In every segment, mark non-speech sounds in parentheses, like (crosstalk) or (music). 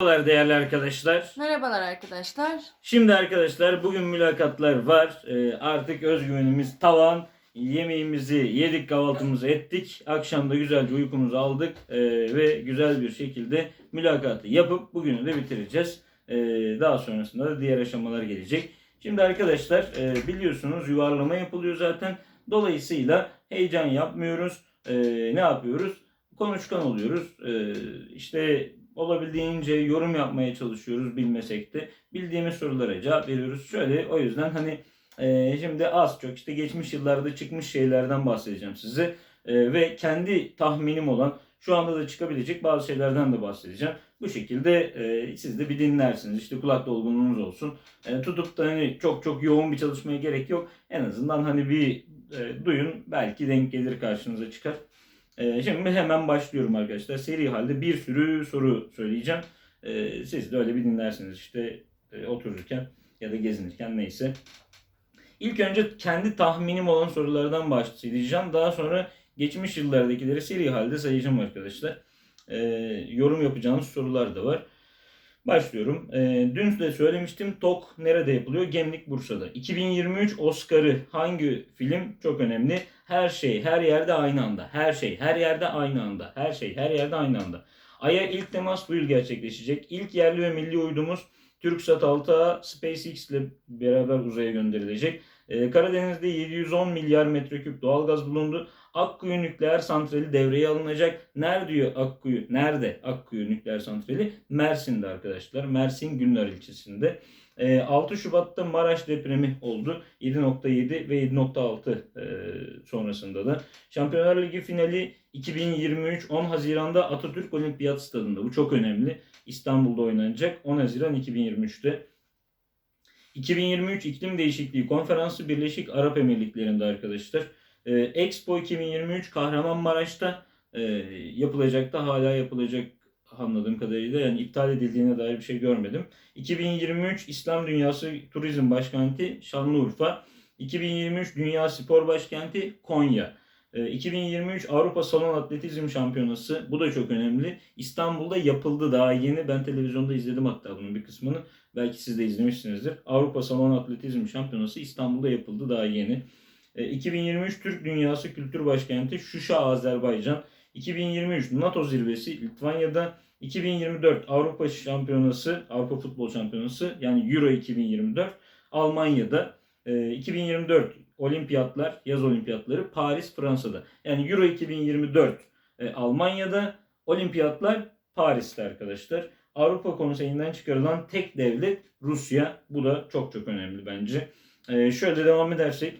Merhabalar değerli arkadaşlar. Merhabalar arkadaşlar. Şimdi arkadaşlar bugün mülakatlar var. Ee, artık özgüvenimiz tavan. Yemeğimizi yedik, kahvaltımızı ettik. Akşam da güzelce uykumuzu aldık ee, ve güzel bir şekilde mülakatı yapıp bugünü de bitireceğiz. Ee, daha sonrasında da diğer aşamalar gelecek. Şimdi arkadaşlar e, biliyorsunuz yuvarlama yapılıyor zaten. Dolayısıyla heyecan yapmıyoruz. Ee, ne yapıyoruz? Konuşkan oluyoruz. Ee, işte olabildiğince yorum yapmaya çalışıyoruz bilmesek de. Bildiğimiz sorulara cevap veriyoruz. Şöyle o yüzden hani e, şimdi az çok işte geçmiş yıllarda çıkmış şeylerden bahsedeceğim size. E, ve kendi tahminim olan şu anda da çıkabilecek bazı şeylerden de bahsedeceğim. Bu şekilde e, siz de bir dinlersiniz. İşte kulak dolgunluğunuz olsun. E, tutup da hani çok çok yoğun bir çalışmaya gerek yok. En azından hani bir e, duyun belki denk gelir karşınıza çıkar. Ee, şimdi hemen başlıyorum arkadaşlar. Seri halde bir sürü soru söyleyeceğim. Ee, siz de öyle bir dinlersiniz işte e, otururken ya da gezinirken neyse. İlk önce kendi tahminim olan sorulardan başlayacağım. Daha sonra geçmiş yıllardakileri seri halde sayacağım arkadaşlar. Ee, yorum yapacağınız sorular da var. Başlıyorum. Ee, dün de söylemiştim. TOK nerede yapılıyor? Gemlik Bursa'da. 2023 Oscar'ı hangi film? Çok önemli. Her şey her yerde aynı anda. Her şey her yerde aynı anda. Her şey her yerde aynı anda. Ay'a ilk temas bu yıl gerçekleşecek. İlk yerli ve milli uydumuz TürkSat 6A SpaceX ile beraber uzaya gönderilecek. Ee, Karadeniz'de 710 milyar metreküp doğalgaz bulundu. Akkuyu nükleer santrali devreye alınacak. Nerede diyor Akkuyu? Nerede Akkuyu nükleer santrali? Mersin'de arkadaşlar. Mersin Günler ilçesinde. Ee, 6 Şubat'ta Maraş depremi oldu. 7.7 ve 7.6 e, sonrasında da. Şampiyonlar Ligi finali 2023 10 Haziran'da Atatürk Olimpiyat Stadında. Bu çok önemli. İstanbul'da oynanacak. 10 Haziran 2023'te. 2023 İklim Değişikliği Konferansı Birleşik Arap Emirlikleri'nde arkadaşlar. Ee, Expo 2023 Kahramanmaraş'ta e, yapılacak da hala yapılacak anladığım kadarıyla. Yani iptal edildiğine dair bir şey görmedim. 2023 İslam Dünyası Turizm Başkenti Şanlıurfa. 2023 Dünya Spor Başkenti Konya. Ee, 2023 Avrupa Salon Atletizm Şampiyonası. Bu da çok önemli. İstanbul'da yapıldı daha yeni. Ben televizyonda izledim hatta bunun bir kısmını. Belki siz de izlemişsinizdir. Avrupa Salon Atletizm Şampiyonası İstanbul'da yapıldı daha yeni. E, 2023 Türk Dünyası Kültür Başkenti Şuşa, Azerbaycan. 2023 NATO Zirvesi Litvanya'da. 2024 Avrupa Şampiyonası, Avrupa Futbol Şampiyonası yani Euro 2024 Almanya'da. E, 2024 Olimpiyatlar, yaz olimpiyatları Paris, Fransa'da. Yani Euro 2024 e, Almanya'da, Olimpiyatlar Paris'te arkadaşlar. Avrupa Konseyi'nden çıkarılan tek devlet Rusya. Bu da çok çok önemli bence. E, şöyle devam edersek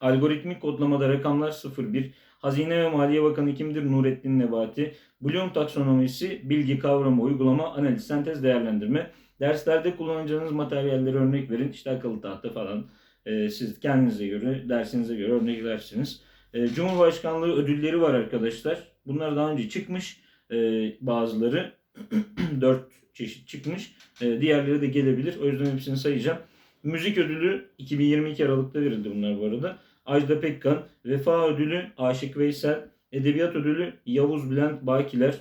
Algoritmik kodlamada rakamlar 01. Hazine ve Maliye Bakanı kimdir? Nurettin Nebati. Bloom taksonomisi, bilgi, kavrama, uygulama, analiz, sentez, değerlendirme. Derslerde kullanacağınız materyalleri örnek verin. İşte akıllı tahta falan. Ee, siz kendinize göre, dersinize göre örnek versiniz. Ee, Cumhurbaşkanlığı ödülleri var arkadaşlar. Bunlar daha önce çıkmış. Ee, bazıları (clears throat) 4 çeşit çıkmış. Ee, diğerleri de gelebilir. O yüzden hepsini sayacağım. Müzik ödülü 2022 Aralık'ta verildi bunlar bu arada. Ajda Pekkan, Vefa Ödülü Aşık Veysel, Edebiyat Ödülü Yavuz Bülent Bakiler.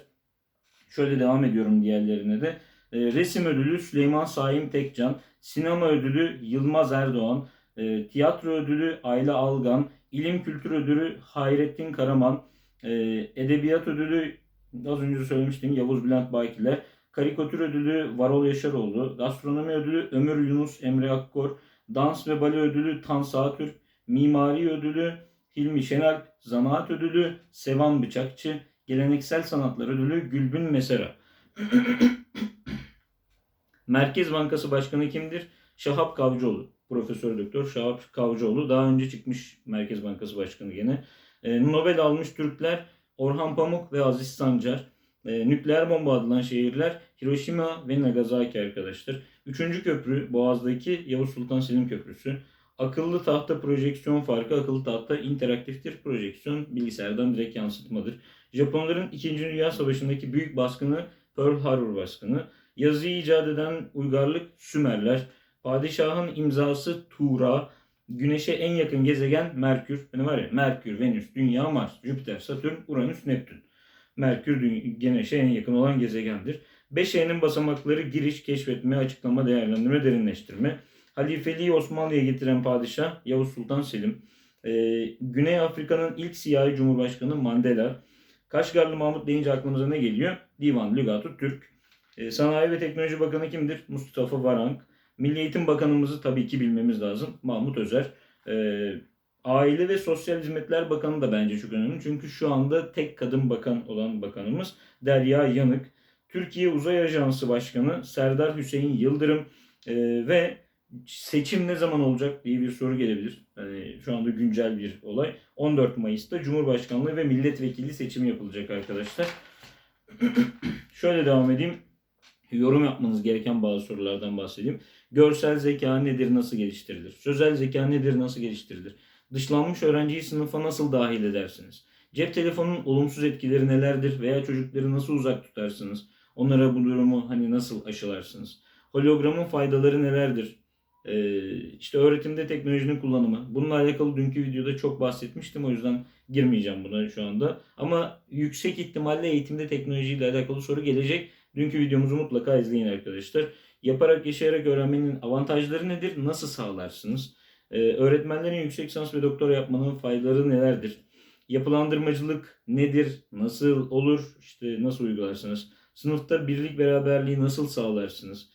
Şöyle devam ediyorum diğerlerine de. E, Resim Ödülü Süleyman Saim Tekcan, Sinema Ödülü Yılmaz Erdoğan, e, Tiyatro Ödülü Ayla Algan, İlim Kültür Ödülü Hayrettin Karaman, e, Edebiyat Ödülü az önce söylemiştim Yavuz Bülent Bakiler, Karikatür Ödülü Varol Yaşaroğlu, Gastronomi Ödülü Ömür Yunus Emre Akkor, Dans ve Bale Ödülü Tansa Türk, Mimari Ödülü Hilmi Şener, Zanaat Ödülü Sevan Bıçakçı, Geleneksel Sanatlar Ödülü Gülbin Mesera. (clears throat) Merkez Bankası Başkanı kimdir? Şahap Kavcıoğlu. Profesör Doktor Şahap Kavcıoğlu. Daha önce çıkmış Merkez Bankası Başkanı gene. Ee, Nobel almış Türkler Orhan Pamuk ve Aziz Sancar. Ee, nükleer bomba adılan şehirler Hiroşima ve Nagasaki arkadaşlar. Üçüncü köprü Boğaz'daki Yavuz Sultan Selim Köprüsü. Akıllı tahta projeksiyon farkı akıllı tahta interaktiftir. Projeksiyon bilgisayardan direkt yansıtmadır. Japonların 2. Dünya Savaşı'ndaki büyük baskını Pearl Harbor baskını. Yazıyı icat eden uygarlık Sümerler. Padişahın imzası Tuğra. Güneşe en yakın gezegen Merkür. Yani var ya Merkür, Venüs, Dünya, Mars, Jüpiter, Satürn, Uranüs, Neptün. Merkür Güneş'e en yakın olan gezegendir. 5E'nin basamakları giriş, keşfetme, açıklama, değerlendirme, derinleştirme. Halifeliği Osmanlı'ya getiren padişah Yavuz Sultan Selim. Ee, Güney Afrika'nın ilk siyahi cumhurbaşkanı Mandela. Kaşgarlı Mahmut deyince aklımıza ne geliyor? Divan Lügatü Türk. Ee, Sanayi ve Teknoloji Bakanı kimdir? Mustafa Varank. Milli Eğitim Bakanımızı tabii ki bilmemiz lazım. Mahmut Özer. Ee, Aile ve Sosyal Hizmetler Bakanı da bence çok önemli. Çünkü şu anda tek kadın bakan olan bakanımız Derya Yanık. Türkiye Uzay Ajansı Başkanı Serdar Hüseyin Yıldırım Ee, ve seçim ne zaman olacak diye bir soru gelebilir. Yani şu anda güncel bir olay. 14 Mayıs'ta Cumhurbaşkanlığı ve milletvekili seçimi yapılacak arkadaşlar. (clears throat) Şöyle devam edeyim. Yorum yapmanız gereken bazı sorulardan bahsedeyim. Görsel zeka nedir, nasıl geliştirilir? Sözel zeka nedir, nasıl geliştirilir? Dışlanmış öğrenciyi sınıfa nasıl dahil edersiniz? Cep telefonunun olumsuz etkileri nelerdir veya çocukları nasıl uzak tutarsınız? Onlara bu durumu hani nasıl aşılarsınız? Hologramın faydaları nelerdir? Ee, işte öğretimde teknolojinin kullanımı. Bununla alakalı dünkü videoda çok bahsetmiştim. O yüzden girmeyeceğim buna şu anda. Ama yüksek ihtimalle eğitimde teknolojiyle alakalı soru gelecek. Dünkü videomuzu mutlaka izleyin arkadaşlar. Yaparak yaşayarak öğrenmenin avantajları nedir? Nasıl sağlarsınız? Ee, öğretmenlerin yüksek lisans ve doktora yapmanın faydaları nelerdir? Yapılandırmacılık nedir? Nasıl olur? İşte nasıl uygularsınız? Sınıfta birlik beraberliği nasıl sağlarsınız?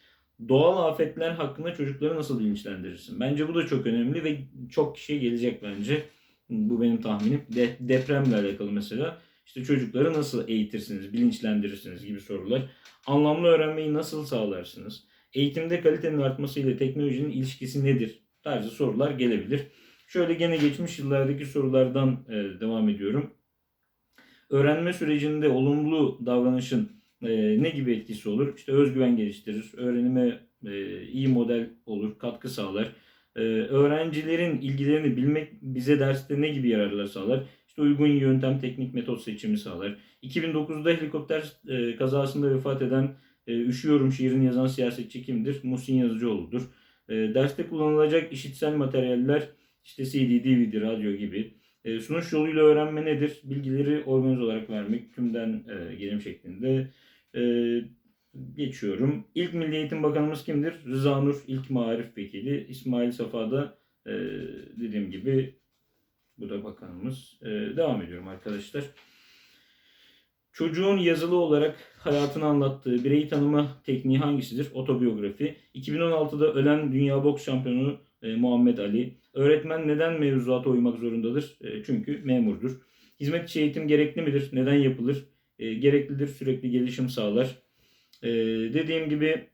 Doğal afetler hakkında çocukları nasıl bilinçlendirirsin? Bence bu da çok önemli ve çok kişiye gelecek bence. Bu benim tahminim. De- depremle alakalı mesela. İşte çocukları nasıl eğitirsiniz, bilinçlendirirsiniz gibi sorular. Anlamlı öğrenmeyi nasıl sağlarsınız? Eğitimde kalitenin artması ile teknolojinin ilişkisi nedir? Tarzı sorular gelebilir. Şöyle gene geçmiş yıllardaki sorulardan e, devam ediyorum. Öğrenme sürecinde olumlu davranışın e, ne gibi etkisi olur? İşte özgüven geliştirir, öğrenime e, iyi model olur, katkı sağlar. Öğrencilerin ilgilerini bilmek bize derste ne gibi yararlar sağlar? İşte uygun yöntem, teknik, metot seçimi sağlar. 2009'da helikopter kazasında vefat eden Üşüyorum şiirini yazan siyasetçi kimdir? Muhsin Yazıcıoğlu'dur. E, derste kullanılacak işitsel materyaller işte CD, DVD, radyo gibi. E, sunuş yoluyla öğrenme nedir? Bilgileri organize olarak vermek, tümden e, gelim şeklinde. E, geçiyorum. İlk Milli Eğitim Bakanımız kimdir? Rıza Nur, ilk Marif Vekili. İsmail Safa'da e, dediğim gibi bu da bakanımız. E, devam ediyorum arkadaşlar. Çocuğun yazılı olarak hayatını anlattığı bireyi tanıma tekniği hangisidir? Otobiyografi. 2016'da ölen dünya boks şampiyonu e, Muhammed Ali. Öğretmen neden mevzuata uymak zorundadır? E, çünkü memurdur. Hizmet içi eğitim gerekli midir? Neden yapılır? E, gereklidir. Sürekli gelişim sağlar. E, dediğim gibi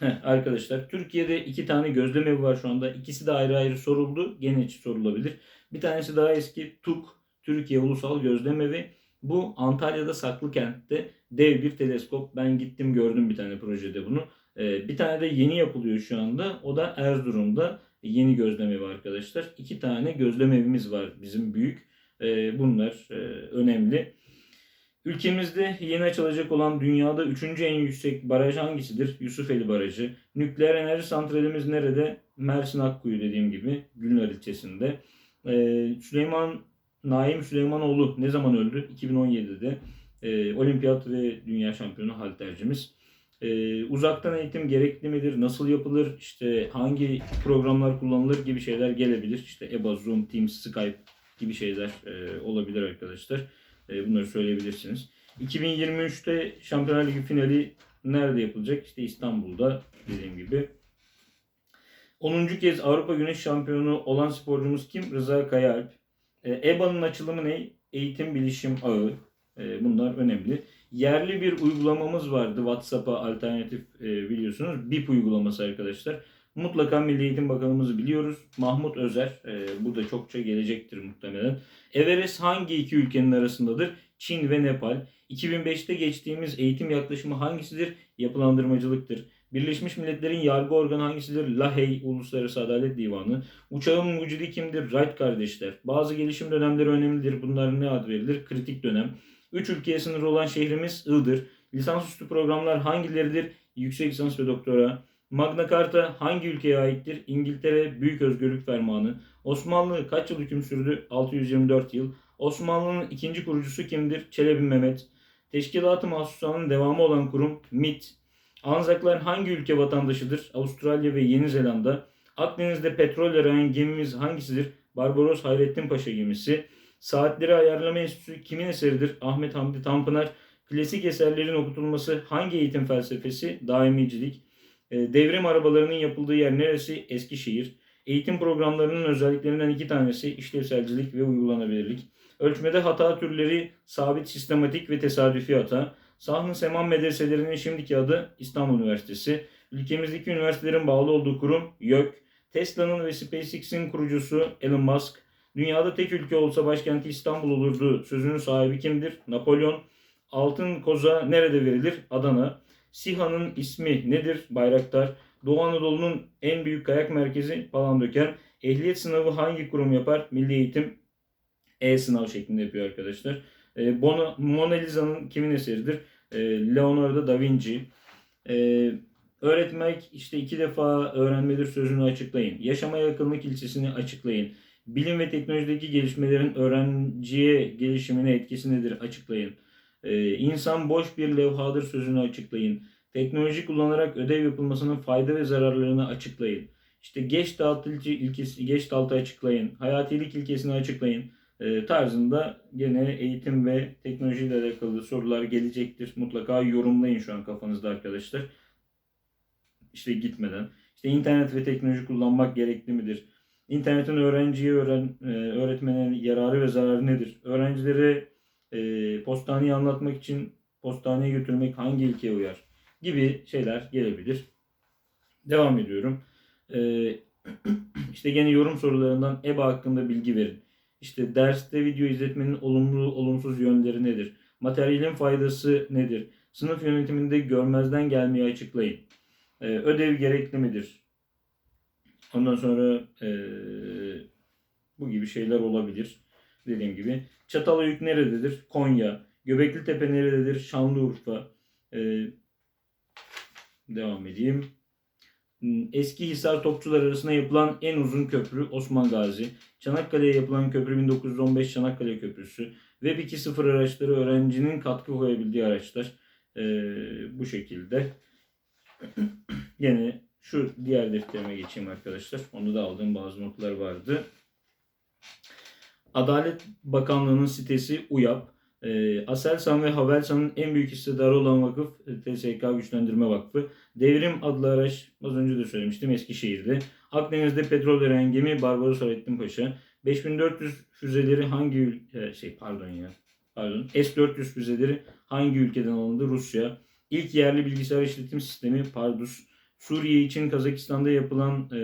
heh, arkadaşlar Türkiye'de iki tane gözlem evi var şu anda. İkisi de ayrı ayrı soruldu. Gene sorulabilir. Bir tanesi daha eski TUK Türkiye Ulusal Gözlem Evi. Bu Antalya'da Saklıkent'te dev bir teleskop. Ben gittim gördüm bir tane projede bunu. Ee, bir tane de yeni yapılıyor şu anda. O da Erzurum'da yeni gözlem evi arkadaşlar. İki tane gözlem evimiz var bizim büyük. Ee, bunlar e, önemli. Ülkemizde yeni açılacak olan dünyada üçüncü en yüksek baraj hangisidir? Yusufeli Barajı. Nükleer enerji santralimiz nerede? Mersin Akkuyu dediğim gibi Gülnar ilçesinde. Ee, Süleyman Naim Süleymanoğlu ne zaman öldü? 2017'de. Ee, olimpiyat ve dünya şampiyonu haltercimiz. Ee, uzaktan eğitim gerekli midir? Nasıl yapılır? İşte hangi programlar kullanılır gibi şeyler gelebilir. İşte EBA, Zoom, Teams, Skype gibi şeyler e, olabilir arkadaşlar. E, bunları söyleyebilirsiniz. 2023'te Şampiyonlar Ligi finali nerede yapılacak? İşte İstanbul'da dediğim gibi. 10. kez Avrupa Güneş Şampiyonu olan sporcumuz kim? Rıza Kayaalp. E, EBA'nın açılımı ne? Eğitim Bilişim Ağı. E, bunlar önemli. Yerli bir uygulamamız vardı. WhatsApp'a alternatif e, biliyorsunuz. BIP uygulaması arkadaşlar. Mutlaka Milli Eğitim Bakanımızı biliyoruz. Mahmut Özer. Bu da çokça gelecektir muhtemelen. Everest hangi iki ülkenin arasındadır? Çin ve Nepal. 2005'te geçtiğimiz eğitim yaklaşımı hangisidir? Yapılandırmacılıktır. Birleşmiş Milletler'in yargı organı hangisidir? Lahey Uluslararası Adalet Divanı. Uçağın mucidi kimdir? Wright kardeşler. Bazı gelişim dönemleri önemlidir. Bunlar ne ad verilir? Kritik dönem. 3 ülkeye sınır olan şehrimiz Iğdır. Lisansüstü programlar hangileridir? Yüksek lisans ve doktora. Magna Carta hangi ülkeye aittir? İngiltere Büyük Özgürlük Fermanı. Osmanlı kaç yıl hüküm sürdü? 624 yıl. Osmanlı'nın ikinci kurucusu kimdir? Çelebi Mehmet. Teşkilat-ı Mahsusa'nın devamı olan kurum MIT. Anzaklar hangi ülke vatandaşıdır? Avustralya ve Yeni Zelanda. Akdeniz'de petrol arayan gemimiz hangisidir? Barbaros Hayrettin Paşa gemisi. Saatleri Ayarlama Enstitüsü kimin eseridir? Ahmet Hamdi Tanpınar. Klasik eserlerin okutulması hangi eğitim felsefesi? Daimicilik. E, Devrim arabalarının yapıldığı yer neresi? Eskişehir. Eğitim programlarının özelliklerinden iki tanesi işlevselcilik ve uygulanabilirlik. Ölçmede hata türleri sabit, sistematik ve tesadüfi hata. Sahn-ı Seman medreselerinin şimdiki adı İstanbul Üniversitesi. Ülkemizdeki üniversitelerin bağlı olduğu kurum YÖK. Tesla'nın ve SpaceX'in kurucusu Elon Musk. Dünyada tek ülke olsa başkenti İstanbul olurdu. Sözünün sahibi kimdir? Napolyon. Altın koza nerede verilir? Adana. SİHA'nın ismi nedir? Bayraktar. Doğu Anadolu'nun en büyük kayak merkezi Palandöken. Ehliyet sınavı hangi kurum yapar? Milli Eğitim e-sınav şeklinde yapıyor arkadaşlar. E, Bona, Mona Lisa'nın kimin eseridir? E, Leonardo da Vinci. E, öğretmek işte iki defa öğrenmedir sözünü açıklayın. Yaşamaya yakınlık ilçesini açıklayın. Bilim ve teknolojideki gelişmelerin öğrenciye gelişimine etkisi nedir? Açıklayın. E, insan boş bir levhadır sözünü açıklayın. Teknoloji kullanarak ödev yapılmasının fayda ve zararlarını açıklayın. İşte geç dağıtıcı ilkesi, geç daltı açıklayın. Hayatilik ilkesini açıklayın tarzında gene eğitim ve teknolojiyle alakalı sorular gelecektir. Mutlaka yorumlayın şu an kafanızda arkadaşlar. İşte gitmeden. İşte internet ve teknoloji kullanmak gerekli midir? İnternetin öğrenciye öğren, e, öğretmene yararı ve zararı nedir? Öğrencilere e, postaneyi anlatmak için postaneye götürmek hangi ilkeye uyar? Gibi şeyler gelebilir. Devam ediyorum. E, (clears throat) işte gene yorum sorularından EBA hakkında bilgi verin. İşte derste video izletmenin olumlu olumsuz yönleri nedir? Materyalin faydası nedir? Sınıf yönetiminde görmezden gelmeyi açıklayın. Ee, ödev gerekli midir? Ondan sonra ee, bu gibi şeyler olabilir. Dediğim gibi. Çatalhöyük nerededir? Konya. Göbekli Tepe nerededir? Şanlıurfa. Ee, devam edeyim. Eski Hisar Topçular arasında yapılan en uzun köprü Osman Gazi. Çanakkale'ye yapılan köprü 1915 Çanakkale Köprüsü. Web 2.0 araçları öğrencinin katkı koyabildiği araçlar. Ee, bu şekilde. (clears throat) Yine şu diğer defterime geçeyim arkadaşlar. Onu da aldığım bazı notlar vardı. Adalet Bakanlığı'nın sitesi UYAP. E, Aselsan ve Havelsan'ın en büyük hissedarı olan vakıf e, TSK Güçlendirme Vakfı. Devrim adlı araç az önce de söylemiştim Eskişehir'de. Akdeniz'de petrol veren gemi Barbaros Hayrettin Paşa. 5400 füzeleri hangi ül- e, şey pardon ya pardon S-400 füzeleri hangi ülkeden alındı? Rusya. İlk yerli bilgisayar işletim sistemi Pardus. Suriye için Kazakistan'da yapılan e,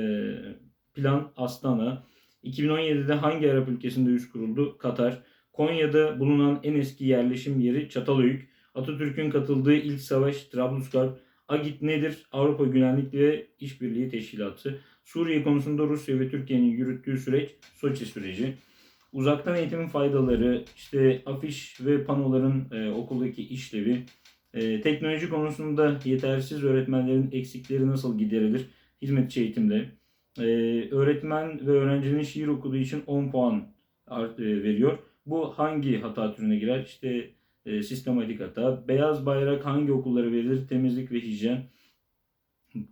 plan Astana. 2017'de hangi Arap ülkesinde üs kuruldu? Katar. Konya'da bulunan en eski yerleşim yeri Çatalhöyük. Atatürk'ün katıldığı ilk savaş Trablusgarp. AGİT nedir? Avrupa Güvenlik ve İşbirliği Teşkilatı. Suriye konusunda Rusya ve Türkiye'nin yürüttüğü süreç Soçi süreci. Uzaktan eğitimin faydaları, işte afiş ve panoların e, okuldaki işlevi, e, teknoloji konusunda yetersiz öğretmenlerin eksikleri nasıl giderilir? Hizmetçi eğitimde. E, öğretmen ve öğrencinin şiir okuduğu için 10 puan art- e, veriyor. Bu hangi hata türüne girer? İşte e, sistematik hata. Beyaz bayrak hangi okullara verilir? Temizlik ve hijyen.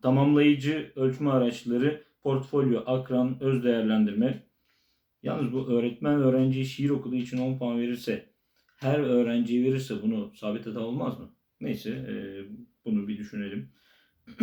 Tamamlayıcı ölçme araçları, portfolyo, akran, öz değerlendirme. Yalnız bu öğretmen öğrenciye şiir okuduğu için 10 puan verirse, her öğrenciye verirse bunu sabit hata olmaz mı? Neyse e, bunu bir düşünelim. (clears throat)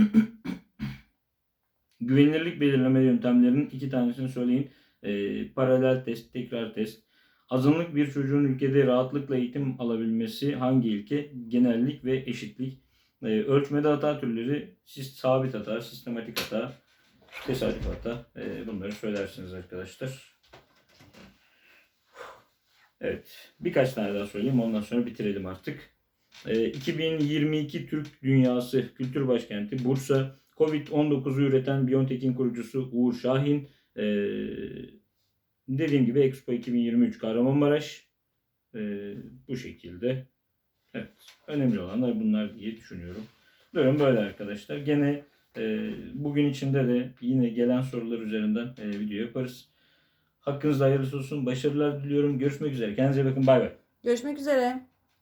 Güvenilirlik belirleme yöntemlerinin iki tanesini söyleyin. E, paralel test, tekrar test. Azınlık bir çocuğun ülkede rahatlıkla eğitim alabilmesi hangi ilke? Genellik ve eşitlik. E, ölçmede hata türleri sabit hata, sistematik hata, tesadüf hata. E, bunları söylersiniz arkadaşlar. Evet. Birkaç tane daha söyleyeyim. Ondan sonra bitirelim artık. E, 2022 Türk Dünyası Kültür Başkenti Bursa. Covid-19'u üreten Biontech'in kurucusu Uğur Şahin. E, dediğim gibi Expo 2023 Kahramanmaraş. E, bu şekilde. Evet. Önemli olanlar bunlar diye düşünüyorum. Durum böyle arkadaşlar. Gene e, bugün içinde de yine gelen sorular üzerinden e, video yaparız. Hakkınızda hayırlısı olsun. Başarılar diliyorum. Görüşmek üzere. Kendinize bakın. Bay bay. Görüşmek üzere.